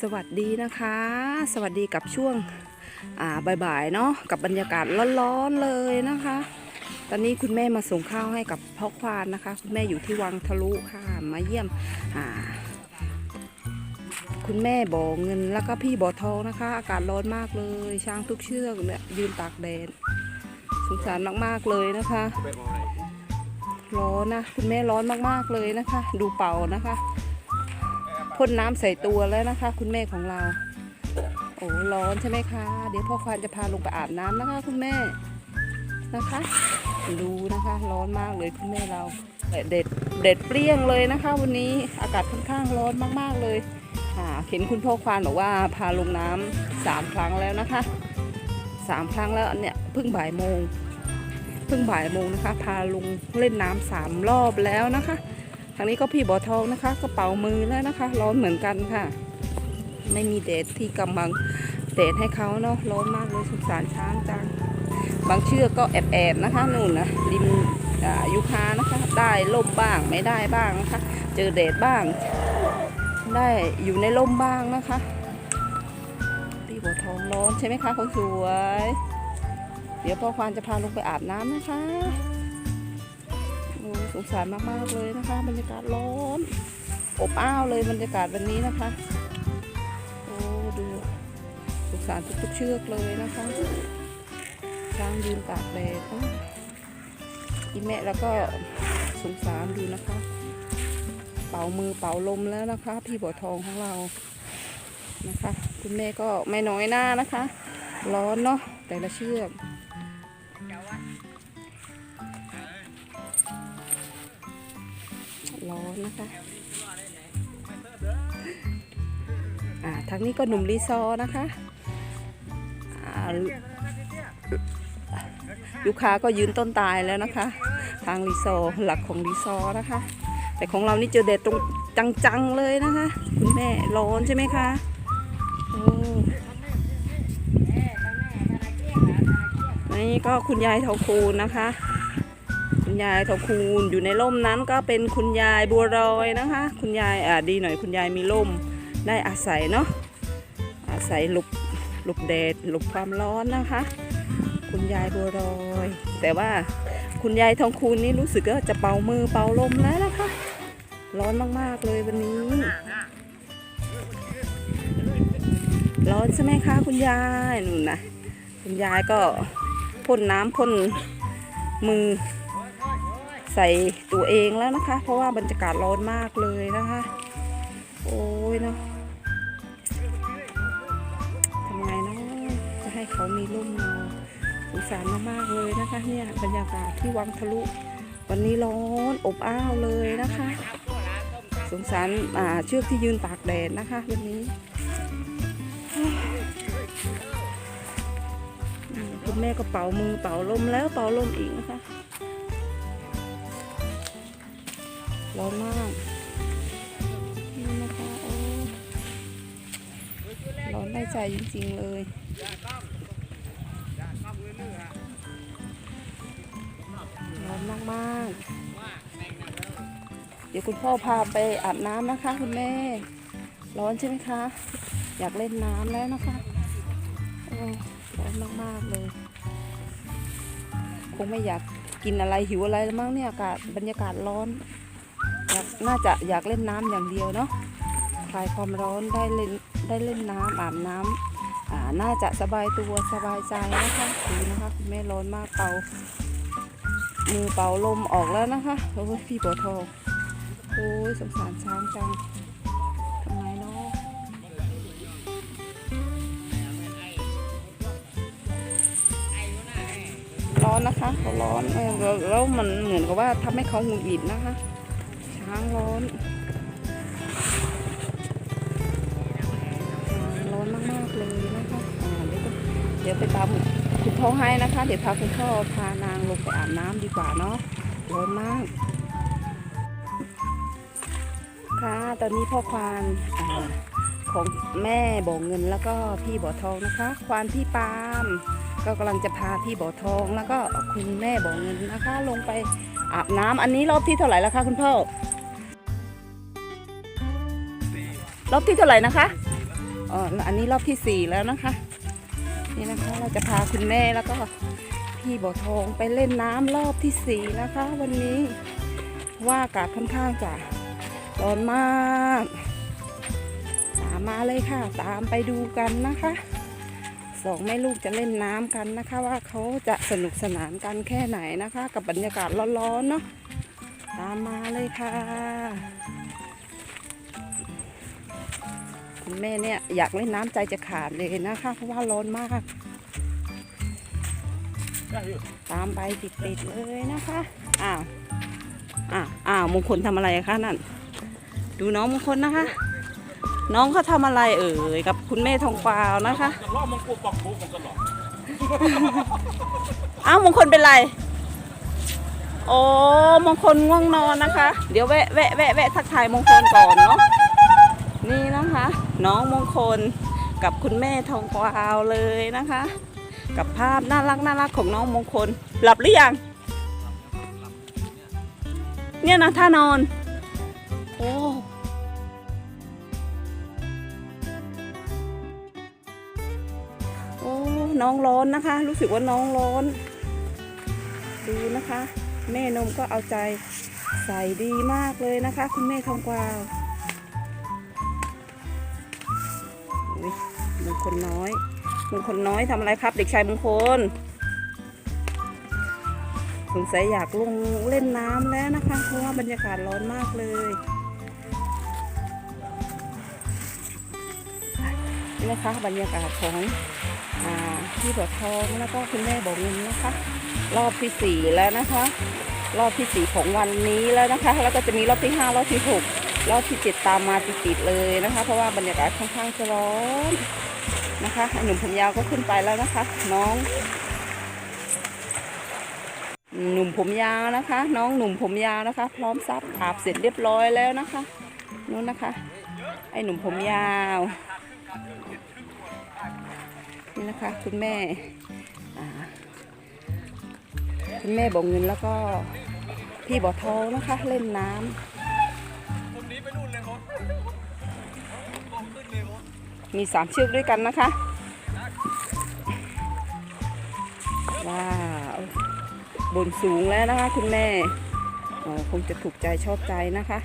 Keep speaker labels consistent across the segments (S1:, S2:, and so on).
S1: สวัสดีนะคะ สวัสดีกับช่วงอ่าบ่ายๆเนาะกับบรรยากาศร้อนๆเลยนะคะ ตอนนี้คุณแม่มาส่งข้าวให้กับพ่อควานนะคะ คุณแม่อยู่ที่วังทะลุค่ะมาเยี่ยมคุณแม่บ่อเงินแล้วก็พี่บ่อทองนะคะ อากาศร้อนมากเลย ช้างทุกเชือกเนี่ยยืนตากแดดสงสารมากๆเลยนะคะ ร้อนนะคุณแม่ร้อนมากๆเลยนะคะ ดูเป่านะคะ พ่นน้ำใส่ตัวแล้วนะคะ คุณแม่ของเรา โอ้ร้อนใช่ไหมคะ เดี๋ยวพ่อควานจะพาลงไปอาบน้ำนะคะ คุณแม่นะคะ ดูนะคะ ร้อนมากเลยคุณแม่เราเด็ดเด็ดเปรี้ยงเลยนะคะ วันนี้อากาศค่อนข้างร้อนมากๆเลยอ่าเห็นคุณพ่อควานบอกว่าพาลงน้ำสามครั้งแล้วนะคะสามครั้งแล้วเนี่ยเพิ่งบ่ายโมงเพิ่งบ่ายโมงนะคะ พาลงเล่นน้ำสามรอบแล้วนะคะ ทางนี้ก็พี่บ่อทองนะคะกระเป๋ามือแล้วนะคะ ร้อนเหมือนกันค่ะ ไม่มีเดทที่กำลังเดทให้เขาเนาะร้อนมากเลยสงสารช้างจังบางเชือกก็แอบแอบนะคะนู่นนะริมยุคานะคะ ได้ล่มบ้างไม่ได้บ้างนะคะ เจอแดดบ้าง ได้อยู่ในร่มบ้างนะคะพี่บัวทองร้อนใช่ไหมคะคนสวย เดี๋ยวพ่อควานจะพาลงไปอาบน้ำนะคะ อ้สงสารมากๆเลยนะคะ บรรยากาศร้อนอบอ้าวเลยบรรยากาศวันนี้นะคะ โอ้ดูสงสารทุกๆเชือกเลยนะคะช้างยืนตากแดดอ้อีแม่แล้วก็สงสารดูนะคะ เป่ามือเป่าลมแล้วนะคะ พี่บัวทองของเรานะคะ คุณแม่ก็ไม่น้อยหน้านะคะ ร้อนเนาะแต่ละเชือก ร้อนนะคะอ่าทางนี้ก็หนุ่มรีซอร์นะคะลูกค้าก็ยืนต้นตายแล้วนะคะ ทางรีซอร์หลักของรีซอร์นะคะ แต่ของเรานี่เจอแดดตรงจังๆเลยนะคะ คุณแม่ร้อนใช่ไหมคะนี่ก็คุณยายเทาคูนนะคะ ยายทองคูณอยู่ในร่มนั้นก็เป็นคุณยายบัวรอยนะคะ คุณยายอ่าดีหน่อยคุณยายมีร่มได้อาศัยเนาะอาศัยหลบหลบแดดหลบความร้อนนะคะ คุณยายบัวรอย แต่ว่าคุณยายทองคูณนี่รู้สึกว่าจะเป่ามือเป่าลมแล้วนะคะ ร้อนมากๆเลยวันนี้ ร้อนใช่ไหมคะคุณยายนู่นนะคุณยายก็พ่นน้ำพ่นมือ ใส่ตัวเองแล้วนะคะ เพราะว่าบรรยากาศร้อนมากเลยนะคะ โอ้ยเนาะทำไงเนาะจะให้เขามีร่มเงาสงสารมากๆเลยนะคะ เนี่ยบรรยากาศที่วังทะลุ วันนี้ร้อนอบอ้าวเลยนะคะ สงสารอ่าเชือกที่ยืนตากแดดนะคะวันนี้คุณแม่ก็เป่ามือเป่าลมแล้วเป่าลมอีกนะคะ ร้อนมากนี่นะคะโอ้ร้อนได้ใจจริง ๆ เลยร้อนมากๆ เดี๋ยวคุณพ่อพาไปอาบน้ำนะคะ คุณแม่ ร้อนใช่ไหมคะ อยากเล่นน้ำแล้วนะคะโอ้ร้อนมากๆเลย คงไม่อยากกินอะไรหิวอะไรแล้วมั้งเนี่ยอากาศบรรยากาศร้อน น่าจะอยากเล่นน้ำอย่างเดียวเนาะคลายความร้อนได้เล่นได้เล่นน้ำอาบน้ำอ่าน่าจะสบายตัวสบายใจนะคะดูนะคะคุณแม่ร้อนมากเป่ามือเป่าลมออกแล้วนะคะโอ้ยพี่บัวทองโอ้ยสงสารช้างจังทำไมเนาะร้อนนะคะเขาร้อนแล้วแล้วมันเหมือนกับว่าทำให้เขาหงุดหงิดนะคะ ช้างร้อนอ่าร้อนมากๆเลยนะคะอ่าเดี๋ยวเดี๋ยวไปตามคุณพ่อให้นะคะ เดี๋ยวพาคุณพ่อพานางลงไปอาบน้ำดีกว่าเนาะร้อนมาก ค่ะตอนนี้พ่อควานอของแม่บ่อเงินแล้วก็พี่บ่อทองนะคะ ควานพี่ปาล์มก็กำลังจะพาพี่บ่อทองแล้วก็คุณแม่บ่อเงินนะคะ ลงไปอาบน้ำอันนี้รอบที่เท่าไหร่แล้วคะคุณพ่อ รอบที่เท่าไหร่นะคะอออันนี้รอบที่สี่แล้วนะคะ นี่นะคะเราจะพาคุณแม่แล้วก็พี่บ่อทองไปเล่นน้ำรอบที่สี่นะคะ วันนี้ว่าอากาศค่อนข้างจะร้อนมากตามมาเลยค่ะ ตามไปดูกันนะคะสองแม่ลูกจะเล่นน้ำกันนะคะ ว่าเขาจะสนุกสนานกันแค่ไหนนะคะ กับบรรยากาศร้อนๆเนาะตามมาเลยค่ะ คุณแม่เนี่ยอยากเล่นน้ำใจจะขาดเลยนะคะเพราะว่าร้อนมาก ตามไปติดๆเลยนะคะอ้าวอ้าวอ้าวมงคลทำอะไรคะนั่น ดูน้องมงคลนะคะ น้องเขาทำอะไรเอ่ยกับคุณแม่ทองกวาวนะคะ
S2: จะล่อมงกรปอกโบมันก็หลอก
S1: อ้าวมงคลเป็นไรโอ้มงคลง่วงนอนนะคะ เดี๋ยวแวะแวะแวะแวะทักทายมงคลก่อนเนาะ นี่นะคะ น้องมงคลกับคุณแม่ทองกวาวเลยนะคะ กับภาพน่ารักน่ารักของน้องมงคล หลับหรือยัง เนี่ยนะท่านอน โอ้โอ้น้องร้อนนะคะ รู้สึกว่าน้องร้อน ดูนะคะ แม่นมก็เอาใจใส่ดีมากเลยนะคะ คุณแม่ทองกวาว มงคลน้อยมงคลน้อยทำอะไรครับ เด็กชายมงคลสงสัยอยากลงเล่นน้ำแล้วนะคะ เพราะว่าบรรยากาศร้อนมากเลยนี่นะคะบรรยากาศของอาพี่บัวทองแล้วก็คุณแม่บอกเงินนะคะ รอบที่สี่แล้วนะคะ รอบที่สี่ของวันนี้แล้วนะคะ แล้วก็จะมีรอบที่ห้ารอบที่หกรอบที่เจ็ดตามมาติดๆเลยนะคะ เพราะว่าบรรยากาศค่อนข้างจะร้อน นะคะหนุ่มผมยาวก็ขึ้นไปแล้วนะคะ น้อง หนุ่มผมยาวนะคะ น้องหนุ่มผมยาวนะคะ พร้อมซับอาบเสร็จเรียบร้อยแล้วนะคะนู้นนะคะ ไอ้หนุ่มผมยาวนี่นะคะคุณแม่คุณแม่บอกเงินแล้วก็พี่บ่อทองนะคะ เล่นน้ำ มีสามเชือกด้วยกันนะคะ ว้าว บนสูงแล้วนะคะ คุณแม่คงจะถูกใจชอบใจนะคะ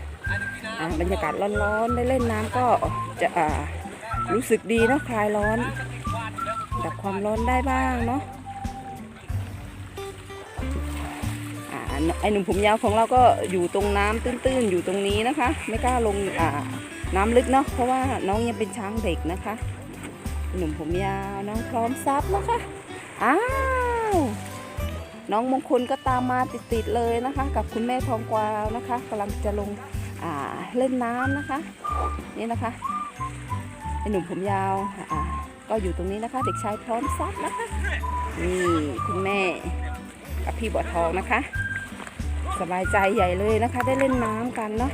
S1: บรรยากาศร้อนๆ ได้เล่นน้ำก็จะรู้สึกดีเนาะคลายร้อน ดับความร้อนได้บ้างเนาะไอหนุ่มผมยาวของเราก็อยู่ตรงน้ำตื้นๆ อยู่ตรงนี้นะคะ ไม่กล้าลงอ่า น้ำลึกเนาะเพราะว่าน้องยังเป็นช้างเด็กนะคะ หนุ่มผมยาวน้องพร้อมซับนะคะอ้าวน้องมงคลก็ตามมาติดๆเลยนะคะ กับคุณแม่ทองกวาวนะคะกำลังจะลงเล่นน้ำนะคะ นี่นะคะไอหนุ่มผมยาวก็อยู่ตรงนี้นะคะ เด็กชายพร้อมซับนะคะนี่คุณแม่กับพี่บัวทองนะคะ สบายใจใหญ่เลยนะคะ ได้เล่นน้ำกันเนาะ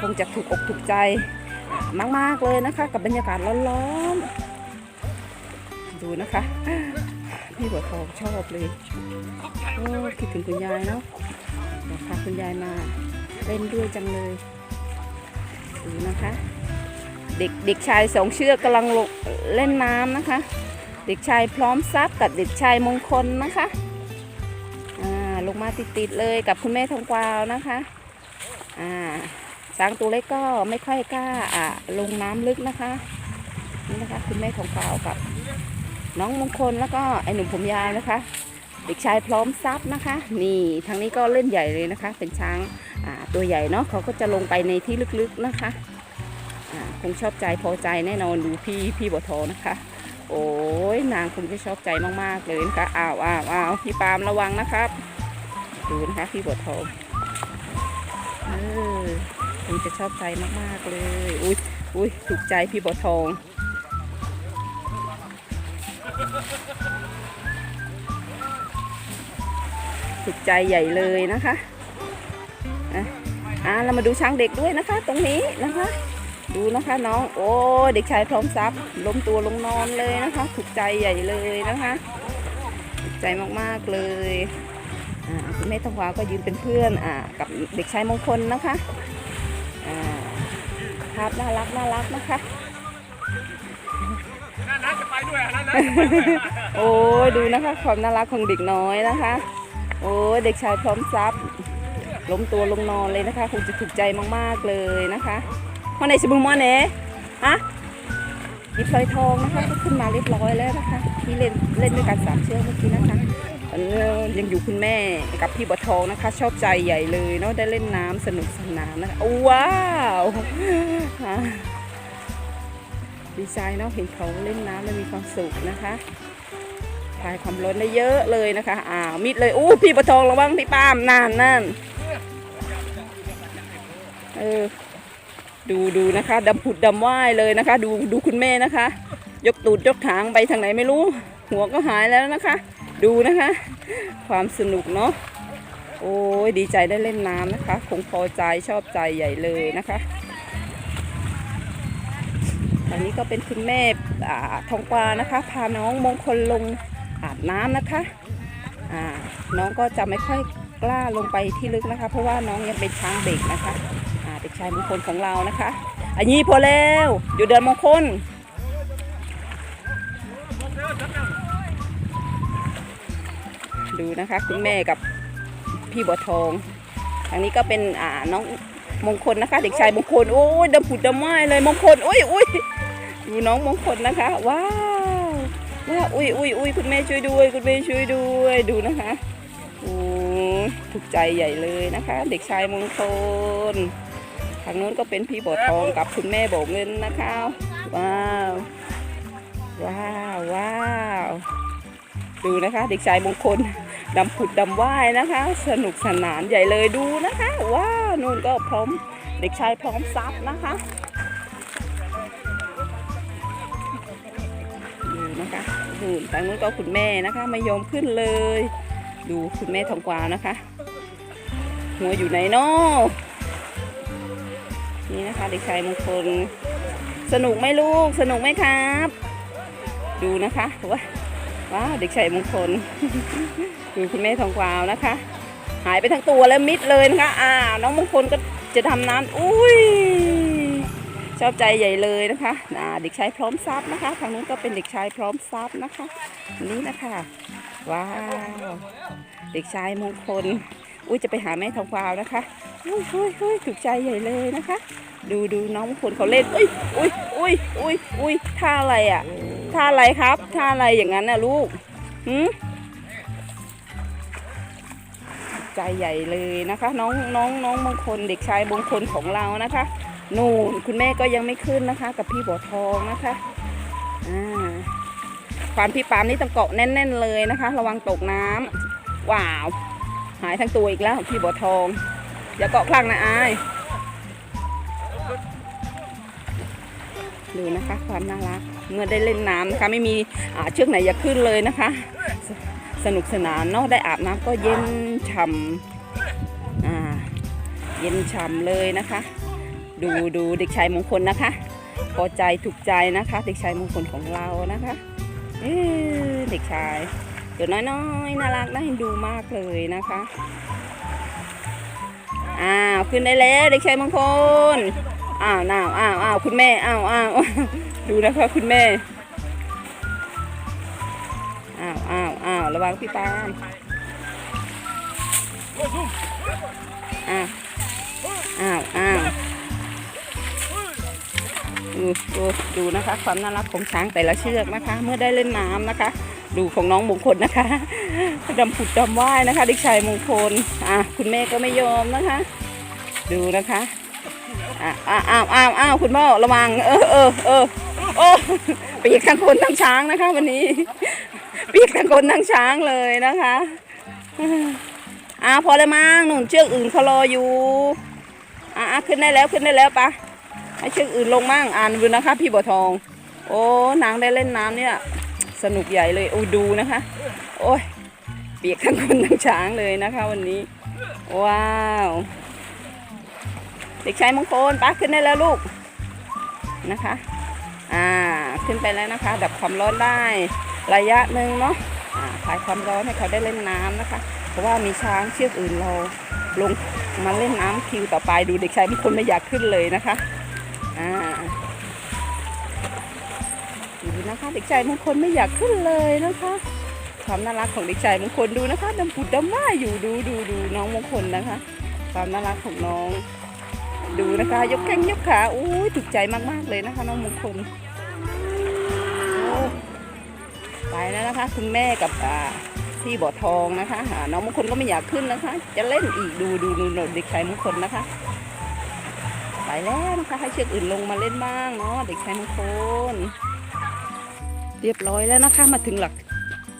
S1: คงจะถูกอกถูกใจ มาก ๆ เลยนะคะ กับบรรยากาศร้อนๆ ดูนะคะ พี่บัวทองชอบเลยโอ้คิดถึงคุณยายเนาะอพาคุณยายมาเล่นด้วยจังเลย ดูนะคะ เด็กเด็กชายสองเชือกกำลังลงเล่นน้ำนะคะ เด็กชายพร้อมซับกับเด็กชายมงคลนะคะลงมาติดๆเลยกับคุณแม่ทองกวาวนะคะ อ่า ช้างตัวเล็กก็ไม่ค่อยกล้าอ่าลงน้ำลึกนะคะนี่นะคะคุณแม่ของเปล่ากับ น้องมงคลแล้วก็ไอหนุ่มผมยาวนะคะ เด็กชายพร้อมซับนะคะ นี่ทางนี้ก็เล่นใหญ่เลยนะคะ เป็นช้างตัวใหญ่เนาะเขาก็จะลงไปในที่ลึกๆนะคะคงชอบใจพอใจแน่นอนดูพี่พี่บัวทองนะคะ โอ้ยนางคงจะชอบใจมากๆเลยนะคะอ้าวอ้าวอ้าวพี่ปามระวังนะครับ ดูนะคะพี่บัวทองเออ คงจะชอบใจมากๆเลย อุ้ยอุ้ยถูกใจพี่บัวทองถูกใจใหญ่เลยนะคะอะเรามาดูช้างเด็กด้วยนะคะ ตรงนี้นะคะ ดูนะคะน้อง โอ้เด็กชายพร้อมซับล้มตัวลงนอนเลยนะคะ ถูกใจใหญ่เลยนะคะถูกใจมากๆเลยอ่าคุณแม่ทองวาก็ยืนเป็นเพื่อนอ่ากับเด็กชายมงคลนะคะ อ่าภาพน่ารักน่ารักนะคะ
S2: นั่นนะจะไปด้วยอะนั่นนะจะไปด้วยอะ
S1: โอ้ยดูนะคะความน่ารักของเด็กน้อยนะคะ โอ้ยเด็กชายพร้อมทรัพย์ล้มตัวลงนอนเลยนะคะ คงจะถูกใจมากๆเลยนะคะพ่อในสมุนมอเน่ฮะหยิบสร้อยทองนะคะก็ขึ้นมาเรียบร้อยแล้วนะคะที่เล่นเล่นด้วยกันสามเชือกเมื่อกี้นะคะ เออยังอยู่คุณแม่กับพี่บัวทองนะคะ ชอบใจใหญ่เลยเนาะได้เล่นน้ำสนุกสนานนะคะว้าวดีใจเนาะเห็นเขาเล่นน้ำแล้วมีความสุขนะคะคลายความร้อนได้เยอะเลยนะคะอ้าวมิดเลยอู้พี่บัวทองระวังพี่ป้ามนั่นนั่นเออดูดูนะคะดำผุดดำว่ายเลยนะคะ ดูดูคุณแม่นะคะ ยกตูดยกถางไปทางไหนไม่รู้ หัวก็หายแล้วนะคะ ดูนะคะ ความสนุกเนาะโอ้ยดีใจได้เล่นน้ำนะคะ คงพอใจชอบใจใหญ่เลยนะคะอันนี้ก็เป็นคุณแม่ทองกวานะคะ พาน้องมงคลลงอาบน้ำนะคะอ่าน้องก็จะไม่ค่อยกล้าลงไปที่ลึกนะคะ เพราะว่าน้องยังเป็นช้างเด็กนะคะอ่าเด็กชายมงคลของเรานะคะ อันนี้พอแล้ว อยู่เดินมงคล ดูนะคะ คุณแม่กับพี่บัวทองทางนี้ก็เป็นอ่าน้องมงคลนะคะ เด็กชายมงคลโอ้ยดำผุดดำไม้เลยมงคลโอ้ยอุ้ยดูน้องมงคลนะคะ ว้าวว้าวอุ้ยอุ้ยอุ้ยคุณแม่ช่วยด้วย คุณแม่ช่วยด้วยดูนะคะโอ้ถูกใจใหญ่เลยนะคะ เด็กชายมงคลทางนู้นก็เป็นพี่บัวทองกับคุณแม่โบกเงินนะคะ ว้าวว้าวว้าวดูนะคะ เด็กชายมงคล ดำผุดดำว่ายนะคะ สนุกสนานใหญ่เลยดูนะคะว้าวนู่นก็พร้อมเด็กชายพร้อมซับนะคะดูนะคะดูทางนู้นก็คุณแม่นะคะไม่ยอมขึ้นเลย ดูคุณแม่ทองกวาวนะคะ หัวอยู่ไหนนาะนี่นะคะเด็กชายมงคลสนุกไหมลูกสนุกไหมครับ ดูนะคะว้าว้าวเด็กชายมงคล ดูคุณแม่ทองกวาวนะคะ หายไปทั้งตัวแล้วมิดเลยนะคะอ่าน้องมงคลก็จะทำน้ำอุ้ยชอบใจใหญ่เลยนะคะอ่าเด็กชายพร้อมซับนะคะทางนู้นก็เป็นเด็กชายพร้อมซับนะคะนี่นะคะว้าวเด็กชายมงคล อุ้ยจะไปหาแม่ทองกวาวนะคะอุ้ยอุ้ยอุ้ยถูกใจใหญ่เลยนะคะ ดูดูน้องมงคลเขาเล่นอุ้ยอุ้ยอุ้ยอุ้ยอุ้ยท่าอะไรอะท่าอะไรครับท่าอะไรอย่างนั้นน่ะลูกหืม ใจใหญ่เลยนะคะ น้องน้องน้องมงคลเด็กชายมงคลของเรานะคะ นู่นคุณแม่ก็ยังไม่ขึ้นนะคะ กับพี่บัวทองนะคะอ่าความพี่ปามนี่ต้องเกาะแน่น ๆ เลยนะคะ ระวังตกน้ำว้าว หายทั้งตัวอีกแล้วพี่บัวทองอย่าเกาะคลั่งนะอายดูนะคะความน่ารักเมื่อได้เล่นน้ำนะคะ ไม่มีเชือกไหนอย่าขึ้นเลยนะคะ สนุกสนานเนาะได้อาบน้ำก็เย็นฉ่ำเย็นฉ่ำเลยนะคะ ดูดูเด็กชายมงคลนะคะพอใจถูกใจนะคะ เด็กชายมงคลของเรานะคะเอ๊ะเด็กชายตัวน้อยๆน่ารักน่าเห็นดูมากเลยนะคะอ้าวขึ้นได้แล้วเด็กชายมงคลอ้าวน้าวอ้าวอ้าวคุณแม่อ้าวอ้าวดูนะคะคุณแม่ อ้าวอ้าวอ้าวระวังพี่ปาล์มอ้าวอ้าวอ้าวดูดูดูนะคะ ความน่ารักของช้างแต่ละเชือกนะคะ เมื่อได้เล่นน้ำนะคะ ดูของน้องมงคลนะคะดำผุดดำว่ายนะคะเด็กชายมงคลอะคุณแม่ก็ไม่ยอมนะคะ ดูนะคะอ่าวอ้าวอ้าวอ้าวคุณพ่อระวัง เออเออเออโอ้เปียกทั้งคนทั้งช้างนะคะ วันนี้ ปียกทั้งคนทั้งช้างเลยนะคะอ่าพอแล้วมั้งหนุนเชือกอื่นเขารออยู่อ่าขึ้นได้แล้วขึ้นได้แล้วปะให้เชือกอื่นลงมั่งอ่านดูนะคะ พี่บัวทอง โอ้นางได้เล่นน้ำเนี่ย สนุกใหญ่เลยโอ้ดูนะคะ โอ้ยเปียกทั้งคนทั้งช้างเลยนะคะ วันนี้ ว้าวเด็กชายมงคลปะขึ้นได้แล้วลูกนะคะ อ่าขึ้นไปแล้วนะคะ ดับความร้อนได้ ระยะหนึ่งเนาะอ่าคลายความร้อนให้เขาได้เล่นน้ำนะคะ เพราะว่ามีช้างเชือกอื่นเราลงมาเล่นน้ำคิวต่อไปดูเด็กชายบางคนไม่อยากขึ้นเลยนะคะอ่านะคะ เด็กชายมงคลไม่อยากขึ้นเลยนะคะความน่ารักของเด็กชายมงคลดูนะคะดำปุดดำว่าอยู่ดูดูดูน้องมงคลนะคะ ความน่ารักของน้อง ดูนะคะ ยกแข้งยกขาอู้ยถูกใจมากๆเลยนะคะ น้องมงคล ไปแล้วนะคะ คุณแม่กับพี่บ่อทองนะคะน้องมงคลก็ไม่อยากขึ้นนะคะ จะเล่นอีกดูดูดูเด็กชายมงคลนะคะ ไปแล้วนะคะให้เชือกอื่นลงมาเล่นบ้างเนาะเด็กชายมงคล เรียบร้อยแล้วนะคะ มาถึงหลัก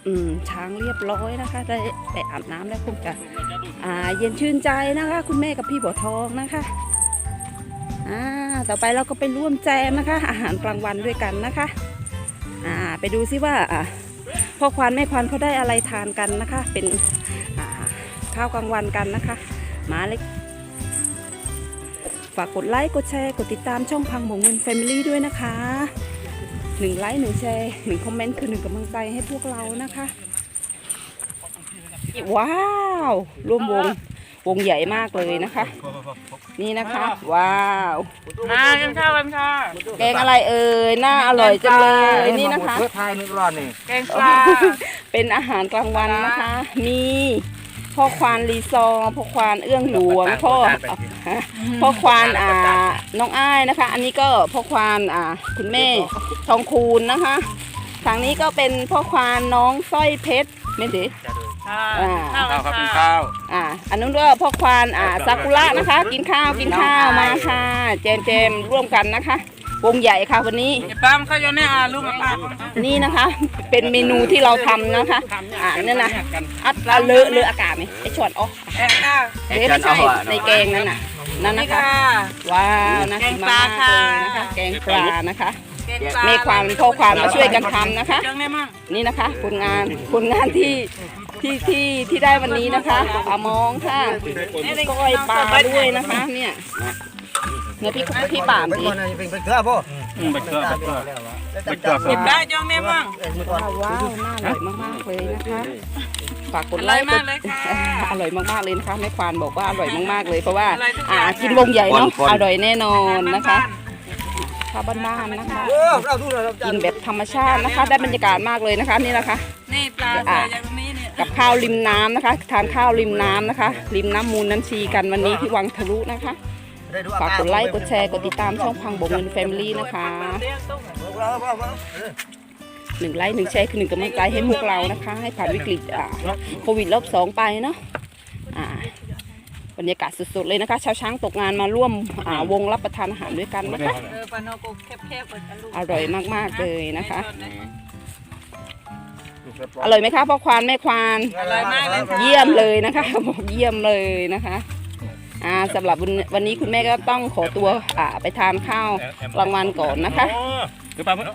S1: อืมช้างเรียบร้อยนะคะ ได้ไปอาบน้ำแล้วคงจะอ่าเย็นชื่นใจนะคะ คุณแม่กับพี่บ่อทองนะคะอ่าต่อไปเราก็ไปร่วมแจมนะคะ อาหารกลางวันด้วยกันนะคะ อ่าไปดูซิว่าอ่า พ่อควานแม่ควานเขาได้อะไรทานกันนะคะ เป็นข้าวกลางวันกันนะคะหมาเล็กฝากกดไลค์กดแชร์กดติดตามช่องพังบงเงินแฟมิลี่ด้วยนะคะหนึ่งไลค์หนึ่งแชร์หนึ่งคอมเมนต์คือหนึ่งกำลังใจให้พวกเรานะคะว้าวร่วมวงวงใหญ่มากเลยนะคะ นี่นะคะ ว้าว
S2: มากันข้าวกันค่ะ
S1: แกงอะไรเอ่ยน่าอร่อยจังเลยนี่นะคะ
S3: เพื่อไทยนึกรอดนี่
S2: แกงปลา
S1: เป็นอาหารกลางวันนะคะ มีพ่อควานรีซอร์พ่อควานเอื้องหลวงพ่อพ่อควานอ่าน้องอ้ายนะคะ อันนี้ก็พ่อควานอ่าคุณแม่ทองคูณนะคะทางนี้ก็เป็นพ่อควานน้องสร้อยเพชรไม่ดี
S2: ค่ะ
S1: อ่า
S2: ข้าว
S3: ข้าวครับ
S2: กั
S3: เป็นน
S2: ค่ะ
S3: ข้าว
S1: อ่าอันนู้นก็พ่อควานอ่าซากุระนะคะ กินข้าวกินข้าวมาค่ะ เจมเจมร่วมกันนะคะ วงใหญ่ค่ะวันนี้
S2: ไอ้ปามข้าวโยนเนี่ยอะลูกมาปาม
S1: นี่นะคะ เป็นเมนูที่เราทำนะคะ อ่าเนี่ยนะอัดเอาเลอะเลอะอากาศไหมไอช็อตอ๋อ
S2: แกงข้าว
S1: เอ๊ะไม่ใช่ในแกงนั่นน่ะนั่น
S2: นี่
S1: นะคะ
S2: ค่ะ
S1: ว้าวน่ากินมาก
S2: แกงปลาค่ะ
S1: เลยนะคะแกงปลานะคะ
S2: แกงปลา
S1: แม่ควานพ่อควานมาช่วยกันทำนะคะ
S2: จังได้มั่ง
S1: นี่นะคะผลงานผลงานที่ ที่ที่ที่ได้วันนี้นะคะปลามองค่ะก้อยปลาด้วยนะคะเนี่ยเนื้อพี่พี่ป่าม
S3: เป็น
S1: ดิ
S3: คนนี้เป็นเกลือป่ะ
S4: ไปเกลือไปเกลือ
S3: ไปเกลือ
S2: เก็บได้จังได้มั่ง
S1: ว้าวว้าวน่าอร่อยมากๆเลยนะคะฝากกดไลค์
S2: อร่อยมากเลยค่ะ
S1: อร่อยมากๆเลยนะคะแม่ควานบอกว่าอร่อยมากๆเลยเพราะว่า
S2: อร่อยทุกอ
S1: อ่า
S2: ย่าง
S1: กินวงใหญ่เนาะอร่อยแน่นอนนะคะข้าวบ้านๆนะคะ
S3: โอ้เราดูเรา
S1: กินแบบธรรมชาตินะคะ ได้บรรยากาศมากเลยนะคะนี่นะคะ
S2: นี่ปลา ใส่อย่างนี้เนี่ย
S1: กับข้าวริมน้ำนะคะ ทานข้าวริมน้ำนะคะ ริมน้ำมูลน้ำชีกันวันนี้ที่วังทะลุนะคะฝากกดไลค์กดแชร์กดติดตามช่องพังบงเงินแฟมิลี่นะคะ
S3: เราพ่อพ่อ
S1: หนึ่งไลค์หนึ่งแชร์คือหนึ่งกำลังใจให้พวกเรานะคะ ให้ผ่านวิกฤตอ่าโควิดรอบสองไปเนาะอ่าบรรยากาศสุดๆเลยนะคะชาวช้างตกงานมาร่วมอ่าวงรับประทานอาหารด้วยกันนะคะ
S2: เออปลาโนโกแคบๆเปิดกันลูก
S1: อร่อยมากๆเลยนะคะ อร่อยไหมคะพ่อควานแม่ควาน
S2: อร่อยมากเลยค่ะ
S1: เยี่ยมเลยนะคะบอกเยี่ยมเลยนะคะอ่าสำหรับวันวันนี้คุณแม่ก็ต้องขอตัวอ่าไปทานข้าวกลางวันก่อนนะคะ
S4: เดี๋ยวไปเพื่อน